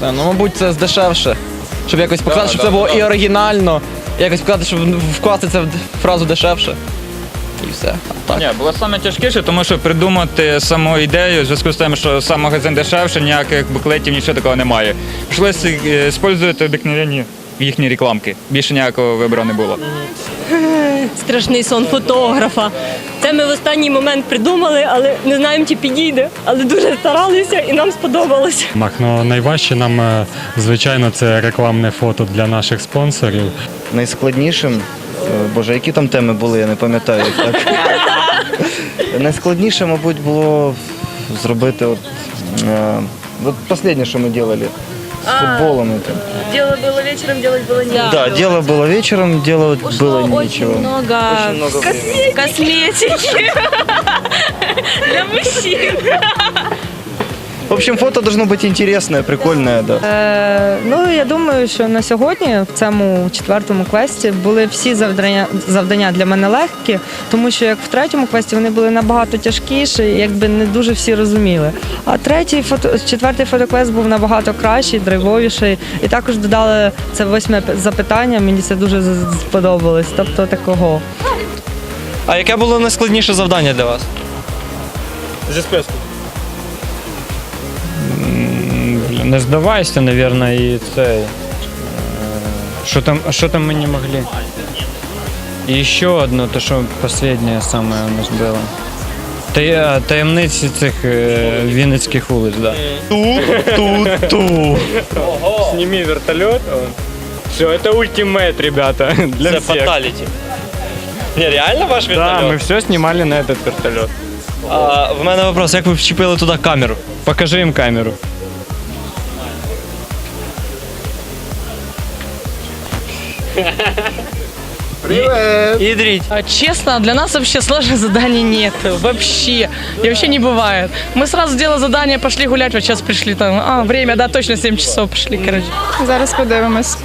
Та, Ну, мабуть, це здешевше. Щоб якось показати, щоб да, це було да. і оригінально, і якось показати, щоб вкласти це в фразу дешевше. І все. А так. Ні, було саме тяжкіше, тому що придумати саму ідею, в зв'язку з тим, що сам магазин дешевше, ніяких буклетів, нічого такого немає. Прийшлося е, використовувати обикновенні їхні рекламки. Більше ніякого вибору не було. страшний сон фотографа. Це ми в останній момент придумали, але не знаємо, чи підійде. Але дуже старалися і нам сподобалося. Мак, ну найважче нам, е, звичайно, це рекламне фото для наших спонсорів. Найскладнішим, е, боже, які там теми були, я не пам'ятаю. Так. Найскладніше, мабуть, було зробити от, е, от останнє, що ми робили з футболом. это. Дело було вечором, делать було не. Да, дело было вечером, делать было нечего. много, Очень много времени. косметики для мужчин. В общем, фото должно быть интересное, прикольное, да. Е, ну я думаю, що на сьогодні в цьому четвертому квесті були всі завдання завдання для мене легкі, тому що як в третьому квесті вони були набагато тяжкіші, якби не дуже всі розуміли. А третій фото четвертий фотоквест був набагато кращий, драйвовіший. І також додали це восьме запитання. Мені це дуже сподобалось. Тобто такого. А яке було найскладніше завдання для вас? Зі списку. Не здавайся, наверное, і цей. е, Що там, що там ми не могли? І ще одно, то що последнє саме у нас було. Та- Таємниці цих е, вінницьких вулиць, да. Ту-ту-ту. Сними вертольот. Все, это ультимейт, ребята. Для Це всех. фаталіті. Ні, реально ваш Да, вертольот? мы все снимали на этот вертолет. А, в мене вопрос, як ви вчепили туди камеру? Покажи им камеру. Ідріть. А, Честно, для нас вообще сложных заданий нет. Вообще. И вообще не бывает. Мы сразу сделали задание, пошли гулять, вот сейчас пришли там. А, время, да, точно 7 часов пошли, короче. Зараз подивимось.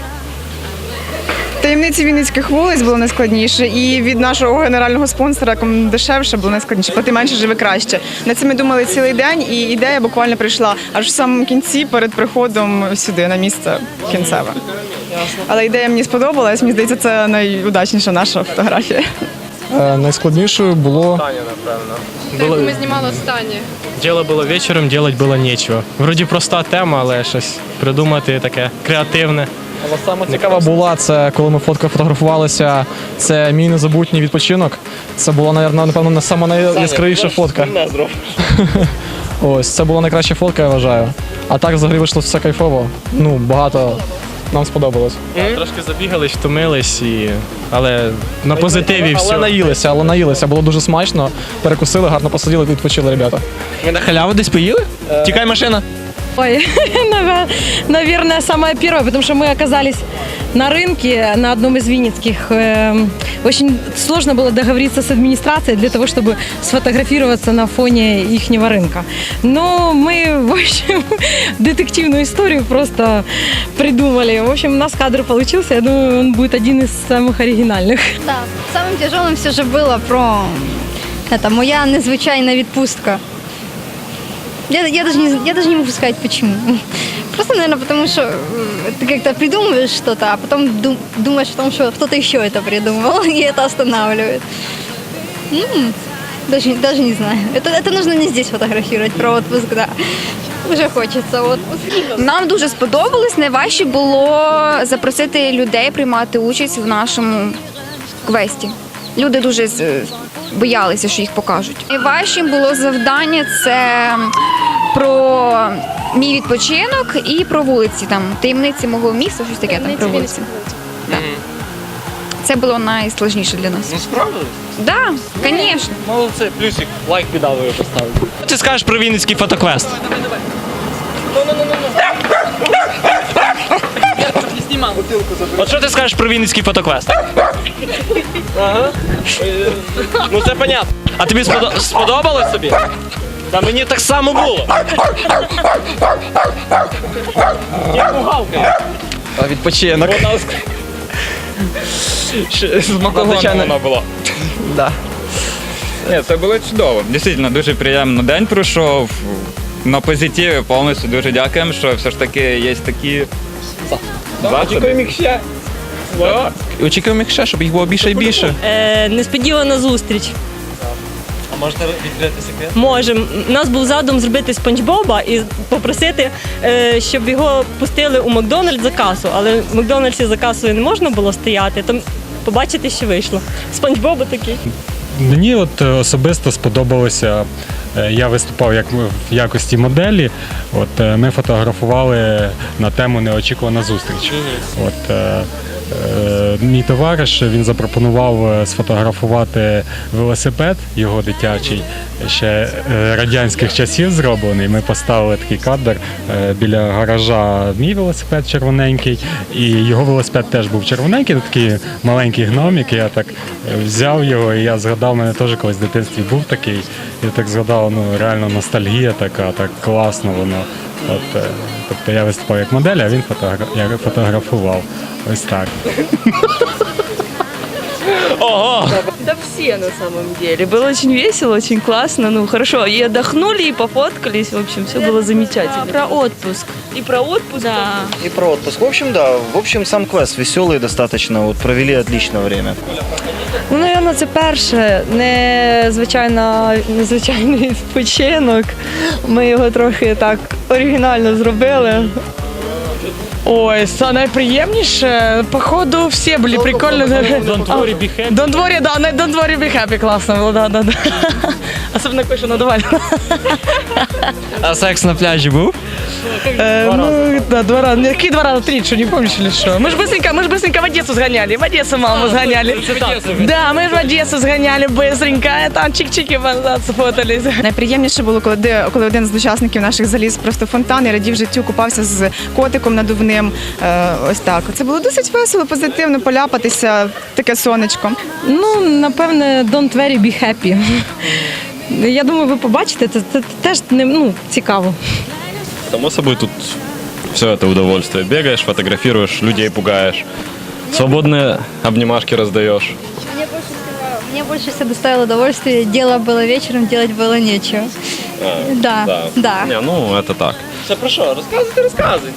Таємниці Вінницьких вулиць було найскладніше, і від нашого генерального спонсора кому дешевше було найскладніше, плати менше живе краще. Над цим ми думали цілий день, і ідея буквально прийшла аж в самому кінці перед приходом сюди, на місце кінцеве. Але ідея мені сподобалась, мені здається, це найудачніша наша фотографія. Е, Найскладнішою було Ми знімали останнє. Діло було вечором, делать було нічого. Вроді проста тема, але щось придумати таке креативне. цікава була це, коли ми фотка фотографувалися. Це мій незабутній відпочинок. Це була, напевно, напевно, не сама найяскравіша фотка. Ось це була найкраща фотка, я вважаю. А так взагалі вийшло все кайфово. Ну, багато нам сподобалось. Трошки забігались, втомились, і... але на позитиві Але все. наїлися, але наїлися. Було дуже смачно. Перекусили, гарно посиділи, відпочили, ребята. Ми на халяву десь поїли? Тікай машина. Ой, наве- наверное, самое первое, потому что мы оказались на рынке, на одном из винницких. Эм, Очень сложно было договориться с администрацией для того, чтобы сфотографироваться на фоне ихнего рынка. Но мы, в общем, детективную историю просто придумали. В общем, у нас кадр получился. Я думаю, он будет один из самых оригинальных. Так, самым тяжелым все же было про это моя незвичайная відпустка. Я, я, даже не, я даже не могу сказать почему. Просто, наверное, потому что э, ты как-то придумываешь что-то, а потом дум- думаешь о том, что кто-то еще это придумал, и это останавливает. М, Даже, даже не знаю. Это, это нужно не здесь фотографировать про отпуск, да. Уже хочется отпуск. Нам дуже сподобалось. Найважче було запросити людей приймати участь в нашому квесті. Люди дуже з- боялися, що їх покажуть. Найважчим було завдання це про мій відпочинок і про вулиці, там таємниці мого міста, щось таке там про вулиці. Да. Це було найскладніше для нас. Ну справились? Так, да, звісно. Молодці, плюсик, лайк підавою поставив. Що ти скажеш про Вінницький фотоквест? От що ти скажеш про Вінницький фотоквест? Ага. Ну це понятно. А тобі сподо- сподобалось собі? Та мені так само було. Я гавкаю. А відпочинок. Смакована звичайно. вона була. Да. Ні, це було чудово. Дійсно, дуже приємно день пройшов. на позитиві повністю дуже дякуємо, що все ж таки є такі Очікуємо їх ще. Очікуємо їх ще, щоб їх було більше і більше. Е, несподівана зустріч. А можете відкрити секрет? Можемо. У нас був задум зробити спанч Боба і попросити, е, щоб його пустили у Макдональдс за касу. Але в Макдональдсі за касою не можна було стояти. Там побачите, що вийшло. Спанч Боба такий. Мені от е, особисто сподобалося. Е, Я виступав як в якості моделі. От е, ми фотографували на тему неочікувана зустріч. От е, мій товариш він запропонував е, сфотографувати велосипед, його дитячий, ще е, радянських часів зроблений. Ми поставили такий кадр е, біля гаража. Мій велосипед червоненький, і його велосипед теж був червоненький, такий маленький гномик. Я так е, взяв його, і я згадав, у мене теж колись в дитинстві був такий. Я так згадав, ну реально ностальгія така, так класно воно. От, е, тобто я виступав як модель, а він фотогра- я фотографував. Ось так. Ого! Да все на самом деле. Было очень весело, очень классно. Ну, хорошо. И отдохнули, и пофоткались. В общем, все было замечательно. Про отпуск. И про отпуск. Да. И про отпуск. В общем, да, в общем, сам квест веселый достаточно, вот провели отличное время. Ну, напевно, це перше незвичайна, незвичайний відпочинок. Ми його трохи так оригінально зробили. Ой, са- найприємніше. Походу, всі були прикольні. Don't worry, be happy. Don't worry, да, не Don't worry, be happy, класно було, да, да, да. Особливо коли що надували. А секс на пляжі був? Э, ну, да, два раза. Какие два раза? Три, что, не помнишь или что? Мы же быстренько, мы же быстренько в Одессу сгоняли. В Одессу маму сгоняли. Да, ми ж в Одесу зганяли бистренько, і там чик-чики назад сфотались. Найприємніше було, коли, де- коли один з учасників наших заліз просто в фонтан і радів життю, купався з котиком надувним. Е, ось так. Це було досить весело, позитивно поляпатися, таке сонечко. Ну, напевне, don't very be happy. Я думаю, ви побачите, це, це теж не, ну, цікаво. Само собой, тут все это удовольствие. Бегаешь, фотографируешь, людей пугаешь. Свободные обнимашки раздаешь. Мне больше всего, мне больше всего доставило удовольствие. Дело было вечером, делать было нечего. Да, да. Не, ну это так. Це про що? Розказуйте, розказуйте.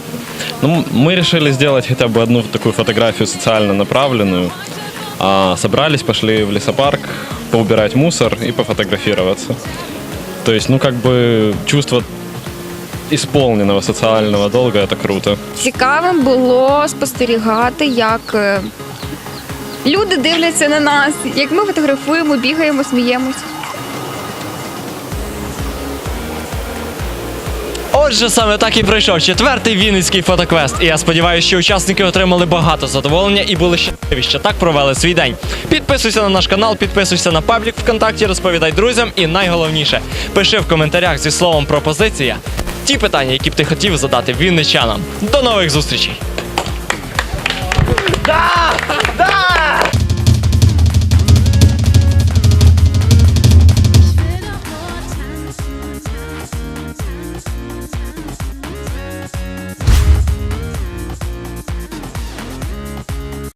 Ну, мы решили сделать хотя бы одну такую фотографию социально направленную. А, собрались, пошли в лесопарк поубирать мусор и пофотографироваться. То есть, ну, как бы чувство исполненного социального долга это круто. Цікавим було спостерігати, як е, люди дивляться на нас, як ми фотографуємо, бігаємо, сміємось. Отже, саме так і пройшов четвертий Вінницький фотоквест. І я сподіваюся, що учасники отримали багато задоволення і були щасливі, що так провели свій день. Підписуйся на наш канал, підписуйся на паблік ВКонтакті, розповідай друзям. І найголовніше, пиши в коментарях зі словом пропозиція ті питання, які б ти хотів задати вінничанам. До нових зустрічей!